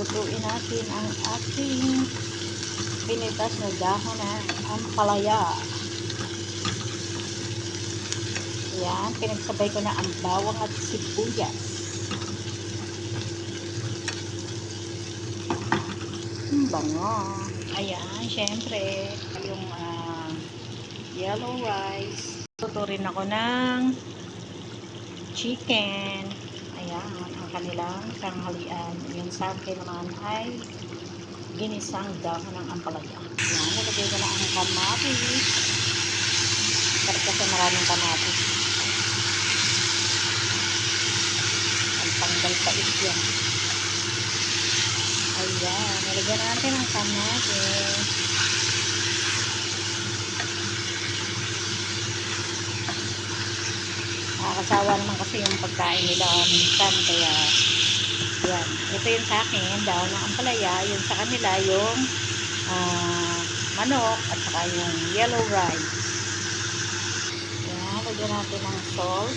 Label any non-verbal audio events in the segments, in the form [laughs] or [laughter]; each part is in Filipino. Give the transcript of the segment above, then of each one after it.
lutuin natin ang ating pinitas na dahon ng ampalaya. Ayan, pinagsabay ko na ang bawang at sibuyas. Hmm, bango. Ayan, syempre, yung ah, yellow rice. Luto rin ako ng chicken. Ayan, ang kanilang tanghalian. Yung sa akin naman ay ginisang dahon ng ampalaya. Ayan, nalagay ko na ang kamatis. Sarap kasi maraming kamatis. Ang tanggal pait yan. Ayan, nalagyan natin ang kamatis. Nakakasawa naman kasi yung pagkain nila minsan. Kaya, yan. Ito yung sa akin, daon ng ampalaya. Yung sa kanila, yung ah, manok at saka yung yellow rice. Yan, lagyan natin ng salt.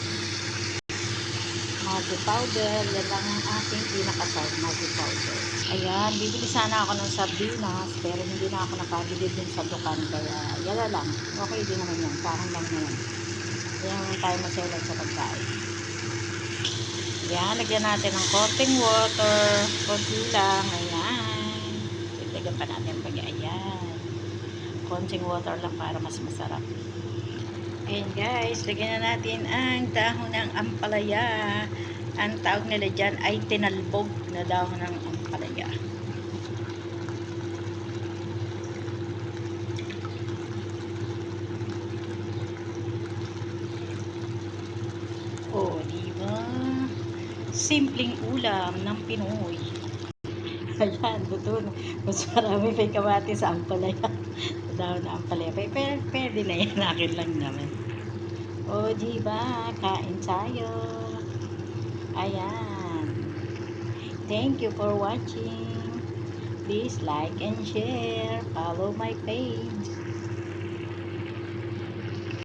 Maggi powder. Yan lang ang aking pinakasalt, powder. Ayan, bibili sana ako ng sardinas, pero hindi na ako nakabili din sa dukan. Kaya, yala lang. Okay din naman yan. Parang lang na yan. Naman tayo maselan sa pagkain. Yan, lagyan natin ng konting water. Konti lang. Ayan. Lagyan pa natin pag ayan. Konting water lang para mas masarap. Ayan guys, lagyan na natin ang dahon ng ampalaya. Ang tawag nila dyan ay tinalbog na dahon ng ampalaya. O, di ba? Simpleng ulam ng Pinoy. Ayan, luto na. Mas marami pa kamati sa ampalaya. Daw na ampalaya. Pero pwede na yan. [laughs] Akin lang naman. O, di ba? Kain tayo. Ayan. Thank you for watching. Please like and share. Follow my page.